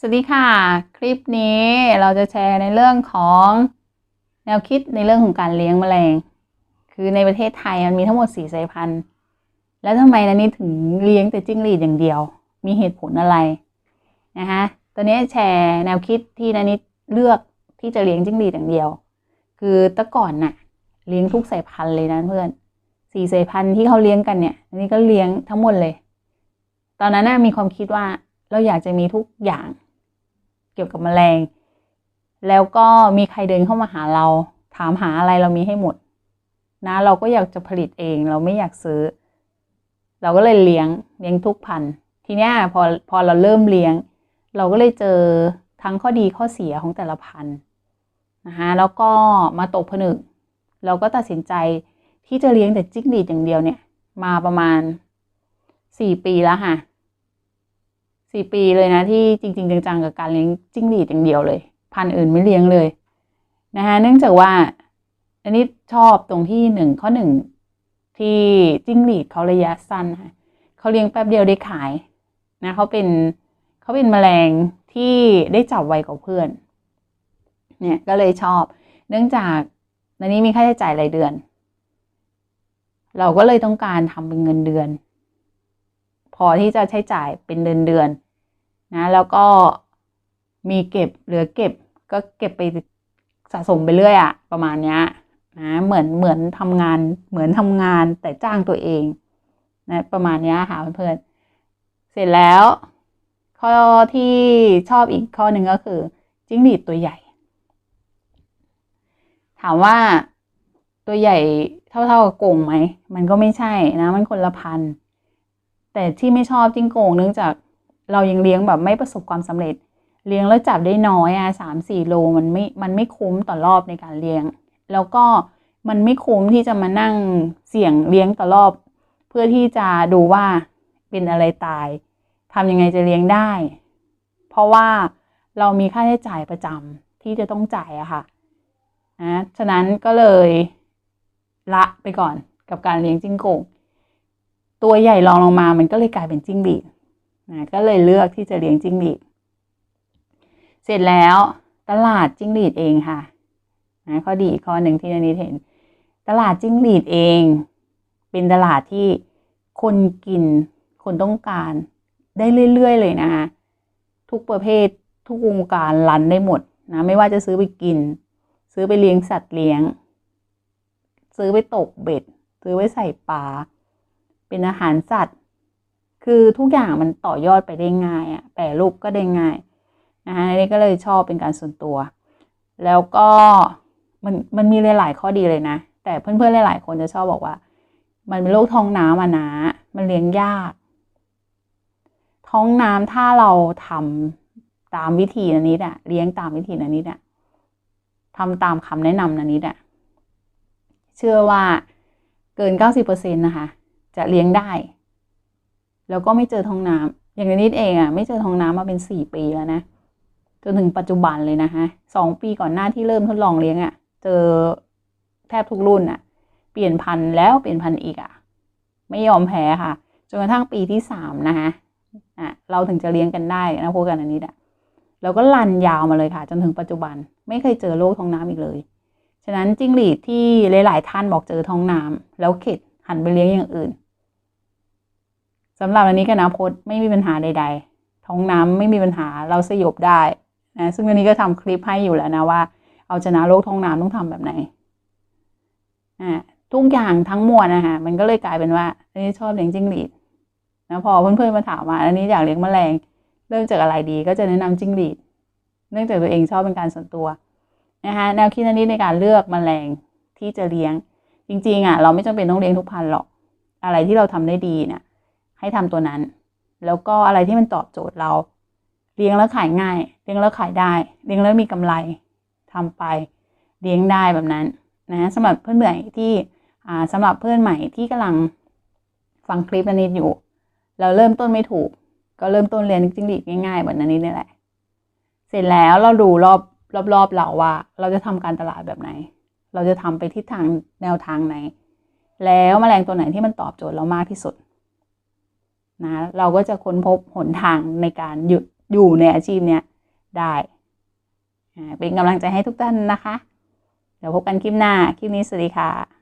สวัสดีค่ะ คลิปนี้เราจะแชร์ในเรื่องของแนวคิดในเรื่องของการเลี้ยงแมลง คือในประเทศไทยมันมีทั้งหมดสี่สายพันธุ์ แล้วทำไมนันนี่ถึงเลี้ยงแต่จิ้งหรีดอย่างเดียว มีเหตุผลอะไรนะคะตอนนี้แชร์แนวคิดที่นันนี่เลือกที่จะเลี้ยงจิ้งหรีดอย่างเดียว คือแต่ก่อนน่ะ เลี้ยงทุกสายพันธุ์เลยนะเพื่อนสี่สายพันธุ์ที่เขาเลี้ยงกันเนี่ยอันนี้ก็เลี้ยงทั้งหมดเลย ตอนนั้นน่ะมีความคิดว่าเราอยากจะมีทุกอย่าง กี่ยวกับแมลง แล้วก็มีใครเดินเข้ามาหาเรา ถามหาอะไรเรามีให้หมด นะ เราก็อยากจะผลิตเอง เราไม่อยากซื้อ เราก็เลยเลี้ยงเลี้ยงทุกพันธุ์ทีนี้พอพอเราเริ่มเลี้ยง เราก็เลยเจอทั้งข้อดีข้อเสียของแต่ละพันธุ์นะคะแล้วก็มาตกผนึก เราก็ตัดสินใจที่จะเลี้ยงแต่จิ้งหรีดอย่างเดียวเนี่ย มาประมาณสี่ปีแล้วค่ะ สี่ปีเลยนะที่จริง ๆ จังๆกับการเลี้ยงจิ้งหรีดอย่างเดียวเลย พันธุ์อื่นไม่เลี้ยงเลยนะคะเนื่องจากว่า อันนี้ชอบตรงที่หนึ่งข้อหนึ่งที่จิ้งหรีดเขาระยะสั้นค่ะเขาเลี้ยงแป๊บเดียวได้ขายนะเขาเป็นเขาเป็นแมลงที่ได้จับไวกว่าเพื่อน เนี่ยก็เลยชอบ เนื่องจากในนี้มีค่าใช้จ่ายรายเดือน เราก็เลยต้องการทำเป็นเงินเดือน พอที่จะใช้จ่ายเป็นเดือนเดือนนะแล้วก็มีเก็บเหลือเก็บก็เก็บไปสะสมไปเรื่อยอะประมาณเนี้ยนะเหมือนเหมือนทำงานเหมือนทำงานแต่จ้างตัวเองนะประมาณเนี้ยค่ะเพื่อนๆเสร็จแล้ว ข้อที่ชอบอีกข้อหนึ่งก็คือจิ้งหรีดตัวใหญ่ ถามว่าตัวใหญ่เท่าๆกับกงไหม มันก็ไม่ใช่นะ มันคนละพันธุ์ แต่ที่ไม่ชอบจิ้งโกงเนื่องจากเรายังเลี้ยงแบบไม่ประสบความสำเร็จ เลี้ยงแล้วจับได้น้อยอะสามสี่โลมันไม่มันไม่คุ้มต่อรอบในการเลี้ยง แล้วก็มันไม่คุ้มที่จะมานั่งเสี่ยงเลี้ยงต่อรอบ เพื่อที่จะดูว่าเป็นอะไรตายทำยังไงจะเลี้ยงได้ เพราะว่าเรามีค่าใช้จ่ายประจำที่จะต้องจ่ายอะค่ะนะฉะนั้นก็เลยละไปก่อนกับการเลี้ยงจิ้งโกง ตัวใหญ่รองลงมา มันก็เลยกลายเป็นจิ้งหรีดนะก็เลยเลือกที่จะเลี้ยงจิ้งหรีด เสร็จแล้วตลาดจิ้งหรีดเองค่ะนะข้อดีข้อหนึ่งที่นันนี้เห็น ตลาดจิ้งหรีดเอง เป็นตลาดที่คนกิน คนต้องการได้เรื่อยๆเลยนะคะทุกประเภททุกวงการรันได้หมดนะไม่ว่าจะซื้อไปกิน ซื้อไปเลี้ยงสัตว์เลี้ยง ซื้อไปตกเบ็ด ซื้อไว้ใส่ปลา เป็นอาหารสัตว์ คือทุกอย่างมันต่อยอดไปได้ง่ายอะแปรรูปก็ได้ง่ายนะคะนี่ก็เลยชอบเป็นการส่วนตัว แล้วก็มันมันมีหลาย ๆ ข้อดีเลยนะ แต่เพื่อนๆหลายๆคนจะชอบบอกว่า มันเป็นโรคท้องน้ำอะนะมันเลี้ยงยาก ท้องน้ำถ้าเราทำตามวิธีนันนิดอะเลี้ยงตามวิธีนันนิดอะทำตามคำแนะนำนันนิดอะเชื่อว่าเกินเก้าสิบเปอร์เซ็นต์นะคะ จะเลี้ยงได้ แล้วก็ไม่เจอท้องน้ำอย่างนิดเองอะไม่เจอท้องน้ำมาเป็นสี่ปีแล้วนะจนถึงปัจจุบันเลยนะคะสองปีก่อนหน้าที่เริ่มทดลองเลี้ยงอะเจอแทบทุกรุ่นอะเปลี่ยนพันธุ์แล้วเปลี่ยนพันธุ์อีกอะไม่ยอมแพ้ค่ะจนกระทั่งปีที่สามนะคะอะเราถึงจะเลี้ยงกันได้นะพูดกันอันนี้อะเราก็ลันยาวมาเลยค่ะ จนถึงปัจจุบัน ไม่เคยเจอโรคท้องน้ำอีกเลย ฉะนั้นจิ้งหรีดที่หลาย ๆ ท่านบอกเจอท้องน้ำแล้วเข็ดหันไปเลี้ยงอย่างอื่น สำหรับอันนี้กันนะพดไม่มีปัญหาใด ๆ ท้องน้ำไม่มีปัญหาเราสยบได้นะซึ่งวันนี้ก็ทำคลิปให้อยู่แล้วนะว่า เอาชนะโรคท้องน้ำต้องทำแบบไหนอ่าทุกอย่างทั้งมวลนะคะมันก็เลยกลายเป็นว่าอันนี้ชอบเลี้ยงจิ้งหรีดนะพอเพื่อนๆมาถามมาอันนี้อยากเลี้ยงแมลงเริ่มจากอะไรดีก็จะแนะนำจิ้งหรีด เนื่องจากตัวเองชอบเป็นการส่วนตัวนะคะแนวคิดอันนี้ในการเลือกแมลงที่จะเลี้ยง จริงๆอะเราไม่จำเป็นต้องเลี้ยงทุกพันหรอก อะไรที่เราทำได้ดีเนี่ย ให้ทำตัวนั้น แล้วก็อะไรที่มันตอบโจทย์เรา เลี้ยงแล้วขายง่าย เลี้ยงแล้วขายได้ เลี้ยงแล้วมีกำไรทำไป เลี้ยงได้แบบนั้นนะสำหรับเพื่อนใหม่ที่อ่าสำหรับเพื่อนใหม่ที่กำลังฟังคลิปนี้อยู่ เราเริ่มต้นไม่ถูก ก็เริ่มต้นเรียนจิ้งหรีดง่ายๆแบบนั้นนี่แหละ เสร็จแล้วเราดูรอบรอบๆเราว่า เราจะทำการตลาดแบบไหน เราจะทำไปทิศทางแนวทางไหน แล้วแมลงตัวไหนที่มันตอบโจทย์เรามากที่สุด นะเราก็จะค้นพบหนทางในการหยุดอยู่ในอาชีพเนี้ยได้เป็นกำลังใจให้ทุกท่านนะคะ เดี๋ยวพบกันคลิปหน้า คลิปนี้สวัสดีค่ะ